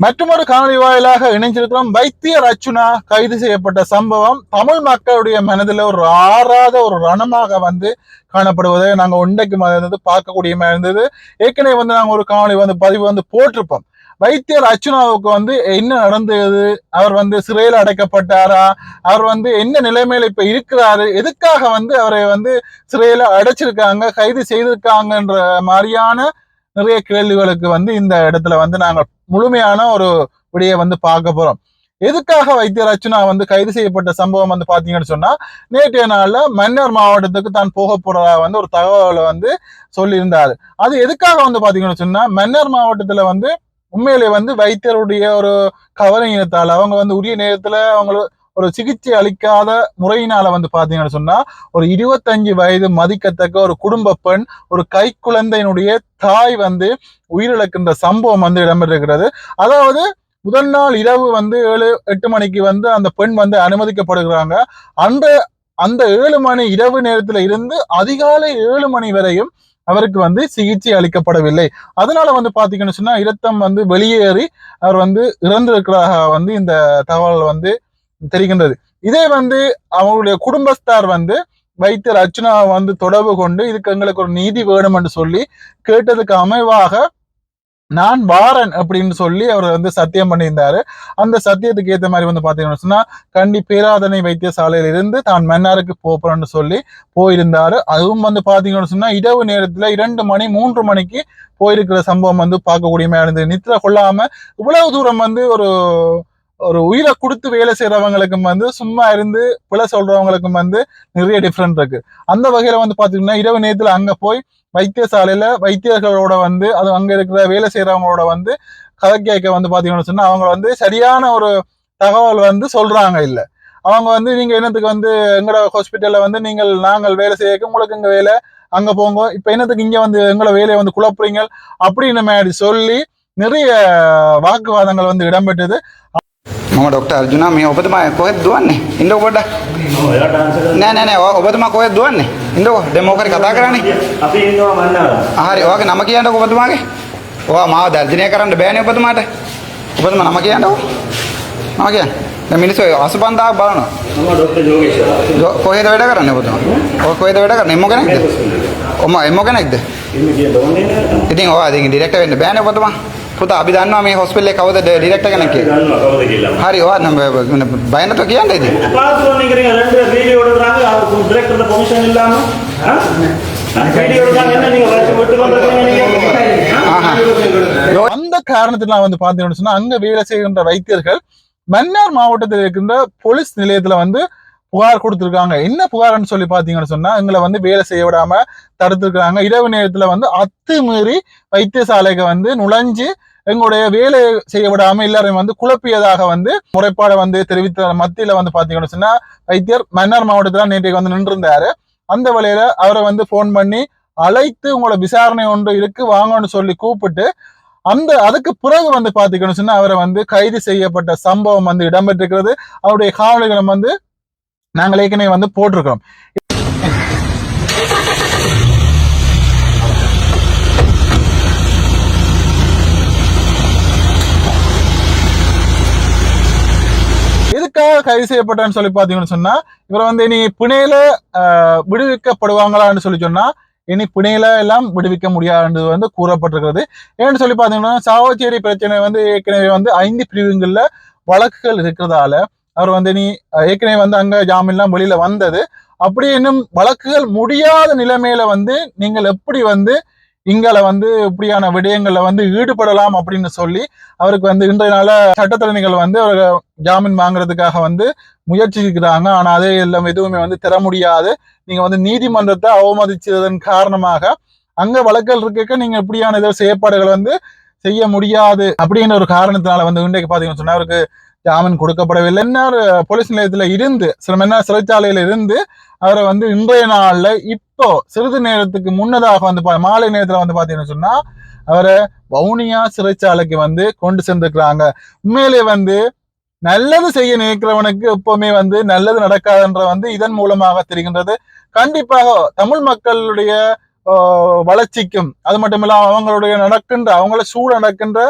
மற்றொரு காணொலி வாயிலாக இணைஞ்சிருக்கிறோம் வைத்திய ரச்சுனா கைது செய்யப்பட்ட சம்பவம் தமிழ் மக்களுடைய மனதில் ஒரு ஆறாத ஒரு ரணமாக வந்து காணப்படுவதை. நாங்கள் உண்டைக்கு வந்து பார்க்கக்கூடிய மாதிரி இருந்தது. ஏற்கனவே வந்து நாங்கள் ஒரு காணொலி வந்து பதிவு வந்து போட்டிருப்போம். வைத்தியர் அர்ச்சுனாவுக்கு வந்து என்ன நடந்தது? அவர் வந்து சிறையில் அடைக்கப்பட்டாரா? அவர் வந்து என்ன நிலைமையில இப்ப இருக்கிறாரு? எதுக்காக வந்து அவரை வந்து சிறையில அடைச்சிருக்காங்க? கைது செய்திருக்காங்கன்ற மாதிரியான நிறைய கேள்விகளுக்கு வந்து இந்த இடத்துல வந்து நாங்கள் முழுமையான ஒரு விடையை வந்து பார்க்க போறோம். எதுக்காக வைத்தியர் வந்து கைது செய்யப்பட்ட சம்பவம் வந்து பாத்தீங்கன்னு சொன்னா நேற்றைய நாள்ல மன்னர் மாவட்டத்துக்கு தான் போக போறதா வந்து ஒரு தகவலை வந்து சொல்லியிருந்தாரு. அது எதுக்காக வந்து பாத்தீங்கன்னு சொன்னா மன்னர் மாவட்டத்துல வந்து உண்மையிலே வந்து வைத்தியருடைய ஒரு கவலையினத்தால் அவங்க வந்து உரிய நேரத்துல அவங்களுக்கு ஒரு சிகிச்சை அளிக்காத முறையினால வந்து பாத்தீங்கன்னு சொன்னா ஒரு இருபத்தஞ்சு வயது மதிக்கத்தக்க ஒரு குடும்ப பெண் ஒரு கைக்குழந்தையினுடைய தாய் வந்து உயிரிழக்கின்ற சம்பவம் வந்து இடம்பெற்றிருக்கிறது. அதாவது முதல் நாள் இரவு வந்து ஏழு எட்டு மணிக்கு வந்து அந்த பெண் வந்து அனுமதிக்கப்படுகிறாங்க. அந்த அந்த ஏழு மணி இரவு நேரத்துல இருந்து அதிகாலை ஏழு மணி வரையும் அவருக்கு வந்து சிகிச்சை அளிக்கப்படவில்லை. அதனால வந்து பாத்தீங்கன்னு சொன்னா இரத்தம் வந்து வெளியேறி அவர் வந்து இறந்திருக்கிறதாக வந்து இந்த தகவல் வந்து தெரிகின்றது. இதே வந்து அவங்களுடைய குடும்பஸ்தார் வந்து வைத்தியர் அர்ச்சனா வந்து தொடர்பு கொண்டு இதுக்கு எங்களுக்கு ஒரு நீதி வேணும் என்று சொல்லி கேட்டதுக்கு அமைவாக நான் வாரன் அப்படின்னு சொல்லி அவர் வந்து சத்தியம் பண்ணியிருந்தாரு. அந்த சத்தியத்துக்கு ஏற்ற மாதிரி வந்து பார்த்தீங்கன்னு சொன்னா கண்டி பேராதனை வைத்தியசாலையில இருந்து தான் மன்னாருக்கு போறேன்னு சொல்லி போயிருந்தாரு. அதுவும் வந்து பாத்தீங்கன்னு சொன்னா இரவு நேரத்துல இரண்டு மணி மூன்று மணிக்கு போயிருக்கிற சம்பவம் வந்து பார்க்கக்கூடியமையா இருந்தது. நித்திர கொள்ளாம இவ்வளவு தூரம் வந்து ஒரு ஒரு உயிரை கொடுத்து வேலை செய்யறவங்களுக்கும் வந்து சும்மா இருந்து பிழை சொல்றவங்களுக்கும் வந்து நிறைய டிஃப்ரெண்ட் இருக்கு. அந்த வகையில வந்து பாத்தீங்கன்னா இரவு நேரத்துல அங்க போய் வைத்தியசாலையில வைத்தியர்களோட வந்து அது அங்க இருக்கிற வேலை செய்யறவங்களோட வந்து கதை கேட்க வந்து பாத்தீங்கன்னு சொன்னா அவங்க வந்து சரியான ஒரு தகவல் வந்து சொல்றாங்க இல்ல. அவங்க வந்து நீங்க என்னத்துக்கு வந்து எங்களோட ஹாஸ்பிட்டல்ல வந்து நீங்கள் நாங்கள் வேலை செய்ய உங்களுக்கு இங்க வேலை அங்க போங்க இப்ப என்னத்துக்கு இங்க வந்து எங்களை வேலையை வந்து குழப்புறீங்க அப்படின்னு மாதிரி சொல்லி நிறைய வாக்குவாதங்கள் வந்து இடம்பெற்றது. මම ඩොක්ටර් අර්ජුනා මේ ඔබතුමා කොහෙද දුවන්නේ? ඉන්න පොඩ්ඩක් නෑ නෑ නෑ ඔබතුමා කොහෙද දුවන්නේ? ඉන්නකෝ දැන් මොකක් හරි කතා කරන්නේ? අපි ඉන්නවා මන්නාලා. හරි ඔයාගේ නම කියන්නකෝ ඔබතුමාගේ? ඔයා මාව දර්ශනය කරන්න බෑනේ ඔබතුමාට. ඔබතුමා නම කියන්නකෝ නම කියන්න. දැන් මිනිස්සු 85000ක් බලනවා. මම ඩොක්ටර් ජෝගේෂ් කොහෙද වැඩ කරන්නේ ඔබතුමා? ඔය කොහෙද වැඩ කරන්නේ? එම්මෝ කෙනෙක්ද? ඔම එම්මෝ කෙනෙක්ද? ඉතින් ඔයා ඉතින් ඩිරෙක්ටර් වෙන්න බෑනේ ඔබතුමා. පුතා අපි දන්නවා මේ හොස්පිටල් එකේ කවුද ඩිරෙක්ටර් කෙනෙක් කියලා දන්නවා කවුද කියලා. හරි ඔයා නම් බය නැතුව කියන්න ඉතින් பார்த்து நினைக்கிறீங்க ரெண்டு வீடியோ எடுக்கிறாங்க அவருக்கு டிரெக்டர் பெர்மிஷன் இல்லாம ஆ? வீடியோ எடுக்கிறாங்க என்ன நீங்க வச்சு விட்டு கொண்டிருக்கீங்க நீங்க ஆஹா. அந்த காரணத்தினால வந்து பாத்தீங்கன்னு சொன்னா அங்க வேலை செய்கின்ற வைத்தியர்கள் மன்னார் மாவட்டத்தில் இருக்கின்ற போலீஸ் நிலையத்துல வந்து புகார் கொடுத்துருக்காங்க. என்ன புகார்னு சொல்லி பாத்தீங்கன்னு சொன்னா எங்களை வந்து வேலை செய்ய விடாம தடுத்துருக்காங்க இரவு நேரத்துல வந்து அத்துமீறி வைத்தியசாலைக்கு வந்து நுழைஞ்சு எங்களுடைய வேலை செய்ய விடாம எல்லாரையும் வந்து குழப்பியதாக வந்து முறைப்பாடை வந்து தெரிவித்த மத்தியில வந்து பாத்தீங்கன்னு சொன்னா வைத்தியர் மன்னார் மாவட்டத்துல நேற்றைக்கு வந்து நின்றிருந்தாரு. அந்த வழியில அவரை வந்து ஃபோன் பண்ணி அழைத்து உங்களோட விசாரணை ஒன்று இருக்கு வாங்கன்னு சொல்லி கூப்பிட்டு அந்த அதுக்கு பிறகு வந்து பாத்தீங்கன்னு சொன்னா அவரை வந்து கைது செய்யப்பட்ட சம்பவம் வந்து இடம்பெற்றிருக்கிறது. அவருடைய காணொலிகளும் வந்து நாங்கள் ஏற்கனவே வந்து போட்டிருக்கிறோம். எதுக்காக கைது செய்யப்பட்டான்னு சொல்லி பாத்தீங்கன்னு சொன்னா இவர் வந்து இனி பிணையில ஆஹ், விடுவிக்கப்படுவாங்களான்னு சொல்லி சொன்னா இனி பிணையில எல்லாம் விடுவிக்க முடியாதுன்றது வந்து கூறப்பட்டிருக்கிறது. ஏன்னு சொல்லி பாத்தீங்கன்னா சாவச்சேரி பிரச்சனை வந்து ஏற்கனவே வந்து ஐந்து பிரிவுகள்ல வழக்குகள் இருக்கிறதால அவர் வந்து நீ ஏற்கனவே வந்து அங்க ஜாமீன்லாம் வெளியில வந்தது. அப்படி இன்னும் வழக்குகள் முடியாத நிலைமையில வந்து நீங்கள் எப்படி வந்து இங்கால வந்து இப்படியான விடயங்கள்ல வந்து ஈடுபடலாம் அப்படின்னு சொல்லி அவருக்கு வந்து இன்றைய நாள சட்டத்தரணிகள் வந்து அவர் ஜாமீன் வாங்குறதுக்காக வந்து முயற்சிக்கிறாங்க. ஆனா அதே எல்லாம் எதுவுமே வந்து தர முடியாது. நீங்க வந்து நீதிமன்றத்தை அவமதிச்சதன் காரணமாக அங்க வழக்கல் இருக்க நீங்க இப்படியான ஏதோ செயற்பாடுகள் வந்து செய்ய முடியாது அப்படின்ற ஒரு காரணத்தினால வந்து இன்றைக்கு பாத்தீங்கன்னு சொன்னா அவருக்கு ஜாமீன் கொடுக்கப்படவில்லை. மன்னார் போலீஸ் நிலையத்துல இருந்து சில மன்னார் சிறைச்சாலையில இருந்து அவரை வந்து இன்றைய நாள்ல இப்போ சிறிது நேரத்துக்கு முன்னதாக வந்து பா- மாலை நேரத்துல வந்து பாத்தீங்கன்னு சொன்னா அவரை வவுனியா சிறைச்சாலைக்கு வந்து கொண்டு சென்றிருக்கிறாங்க. உண்மையிலே வந்து நல்லது செய்ய நினைக்கிறவனுக்கு எப்பவுமே வந்து நல்லது நடக்காதுன்ற வந்து இதன் மூலமாக தெரிகின்றது. கண்டிப்பாக தமிழ் மக்களுடைய வளர்ச்சிக்கும் அது மட்டும் இல்லாமல் அவங்களுடைய நடக்கின்ற அவங்கள சூழ நடக்கின்ற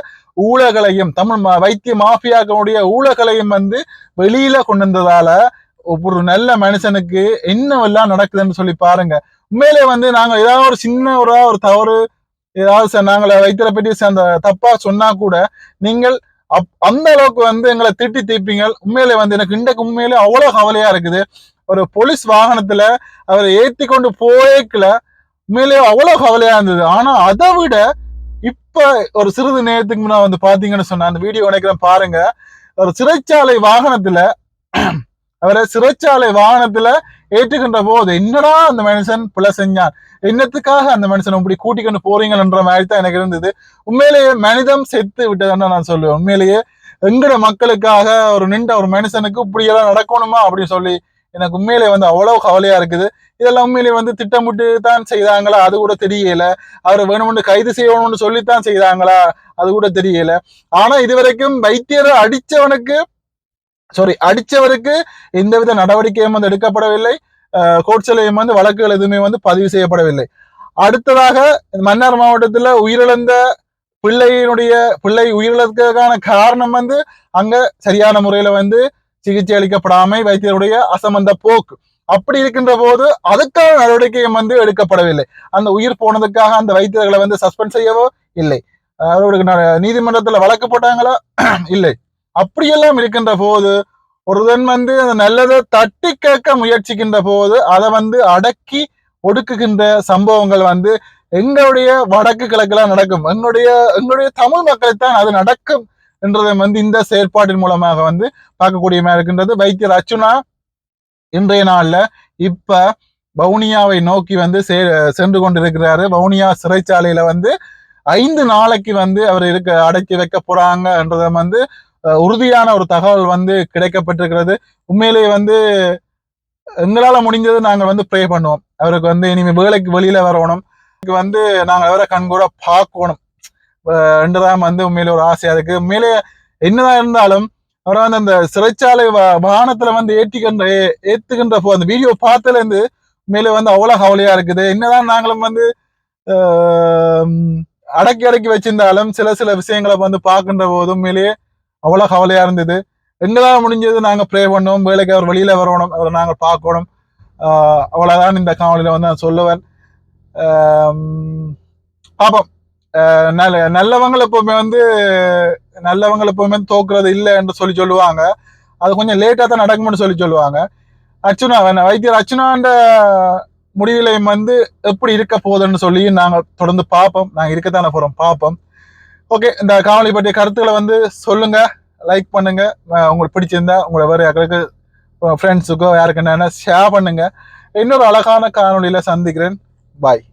ஊழல்களையும் தமிழ் வைத்திய மாஃபியாக்களுடைய ஊழல்களையும் வந்து வெளியில கொண்டு வந்ததால ஒரு நல்ல மனுஷனுக்கு என்னவெல்லாம் நடக்குதுன்னு சொல்லி பாருங்க. உண்மையிலே வந்து நாங்க ஏதாவது ஒரு சின்ன ஒரு ஒரு தவறு ஏதாவது ச- நாங்கள வைத்தியரை பற்றி அந்த தப்பா சொன்னா கூட நீங்கள் அப்- அந்த அளவுக்கு வந்து எங்களை திட்டி தீப்பீங்க உண்மையிலே வந்து எனக்கு இன்றைக்கு உண்மையிலே அவ்வளோ கவலையா இருக்குது. ஒரு போலீஸ் வாகனத்துல அவரை ஏற்றி கொண்டு போயேக்கல உண்மையிலேயே அவ்வளோ கவலையா இருந்தது. ஆனா அதை விட இப்ப ஒரு சிறிது நேரத்துக்கு முன்னா வந்து பாத்தீங்கன்னு சொன்ன அந்த வீடியோ நினைக்கிறேன் பாருங்க. ஒரு சிறைச்சாலை வாகனத்துல அவரை சிறைச்சாலை வாகனத்துல ஏற்றுக்கின்ற போது என்னடா அந்த மனுஷன் பிள்ளை செஞ்சான்? என்னத்துக்காக அந்த மனுஷனை இப்படி கூட்டிக்கொண்டு போறீங்கன்ற மாதிரி தான் எனக்கு இருந்தது. உண்மையிலேயே மனிதம் செத்து விட்டதுன்னு நான் சொல்லுவேன். உண்மையிலேயே எங்கட மக்களுக்காக ஒரு நின்ற ஒரு மனுஷனுக்கு இப்படி எல்லாம் நடக்கணுமா அப்படின்னு சொல்லி எனக்கு உண்மையிலேயே வந்து அவ்வளவு கவலையா இருக்குது. இதெல்லாம் உண்மையிலே வந்து திட்டமிட்டு தான் செய்தாங்களா? அது கூட தெரியல. அவரை வேணும்னு கைது செய்யணும்னு சொல்லித்தான் செய்தாங்களா? அது கூட தெரியல. ஆனா இதுவரைக்கும் வைத்தியரை அடிச்சவனுக்கு சாரி அடிச்சவருக்கு எந்தவித நடவடிக்கையும் வந்து எடுக்கப்படவில்லை. கோட்சலையும் வந்து வழக்குகள் எதுவுமே வந்து பதிவு செய்யப்படவில்லை. அடுத்ததாக மன்னார் மாவட்டத்துல உயிரிழந்த பிள்ளையினுடைய பிள்ளை உயிரிழந்ததுக்கான காரணம் வந்து அங்க சரியான முறையில வந்து சிகிச்சை அளிக்கப்படாமை வைத்தியருடைய அசமந்த போக்கு. அப்படி இருக்கின்ற போது அதுக்கான நடவடிக்கையும் வந்து எடுக்கப்படவில்லை. அந்த உயிர் போனதுக்காக அந்த வைத்தியர்களை வந்து சஸ்பெண்ட் செய்யவோ இல்லை. அவர்களுக்கு நீதிமன்றத்தில் வழக்கு போட்டாங்களா? இல்லை. அப்படியெல்லாம் இருக்கின்ற போது ஒருவன் வந்து அந்த நல்லதை தட்டி கேட்க முயற்சிக்கின்ற போது அதை வந்து அடக்கி ஒடுக்குகின்ற சம்பவங்கள் வந்து எங்களுடைய வடக்கு கிழக்குலாம் நடக்கும். எங்களுடைய எங்களுடைய தமிழ் மக்களைத்தான் அது நடக்கும். என்றதை வந்து இந்த செயற்பாட்டின் மூலமாக வந்து பார்க்கக்கூடியமா இருக்கின்றது. வைத்தியர் அர்ச்சுனா இன்றைய நாள்ல இப்ப வவுனியாவை நோக்கி வந்து சென்று கொண்டிருக்கிறாரு. வவுனியா சிறைச்சாலையில வந்து ஐந்து நாளைக்கு வந்து அவர் இருக்க அடக்கி வைக்க போறாங்கன்றத வந்து உறுதியான ஒரு தகவல் வந்து கிடைக்கப்பட்டிருக்கிறது. உண்மையிலேயே வந்து எங்களால முடிஞ்சது நாங்க வந்து ப்ரே பண்ணுவோம். அவருக்கு வந்து இனிமே வேலைக்கு வெளியில வரணும். வந்து நாங்க அவரை கண்கூட பார்க்கணும். என்றுதான் வந்து உண்மையிலே ஒரு ஆசையா இருக்கு உண்மையிலே என்னதான் இருந்தாலும் அவரை வந்து அந்த சிறைச்சாலை வாகனத்துல வந்து ஏற்றிக்கின்ற ஏத்துக்கின்றப்போ அந்த வீடியோ பார்த்ததுல இருந்து உண்மையிலே வந்து அவ்வளவு கவலையா இருக்குது. என்னதான் நாங்களும் வந்து அடக்கி அடக்கி வச்சிருந்தாலும் சில சில விஷயங்களை வந்து பார்க்கின்ற போது உண்மையிலேயே அவ்வளவு கவலையா இருந்தது. எங்களால முடிஞ்சது நாங்க ப்ரே பண்ணோம். வேலைக்கு அவர் வெளியில வரணும். அவரை நாங்கள் பார்க்கணும். அவ்வளோதான் அவ்வளவுதான் இந்த காணொலியில வந்து நான் சொல்லுவேன். பாப்போம் நல்ல நல்லவங்களை எப்பவுமே வந்து நல்லவங்களை எப்பவுமே தோக்குறது இல்லை என்று சொல்லி சொல்லுவாங்க. அது கொஞ்சம் லேட்டாக தான் நடக்கும்னு சொல்லி சொல்லுவாங்க. அர்ச்சுனா வேணா- வைத்தியர் அர்ச்சுனாண்ட முடிவிலையும் வந்து எப்படி இருக்க போகுதுன்னு சொல்லி நாங்கள் தொடர்ந்து பார்ப்போம். நாங்கள் இருக்கத்தானே போகிறோம் பார்ப்போம். ஓகே இந்த காணொளி பற்றிய கருத்துக்களை வந்து சொல்லுங்க லைக் பண்ணுங்க. உங்களுக்கு பிடிச்சிருந்தா உங்களை வேறு யாருக்கு ஃப்ரெண்ட்ஸுக்கோ யாருக்கு என்னென்ன ஷேர் பண்ணுங்க. இன்னொரு அழகான காணொலியில் சந்திக்கிறேன். பாய்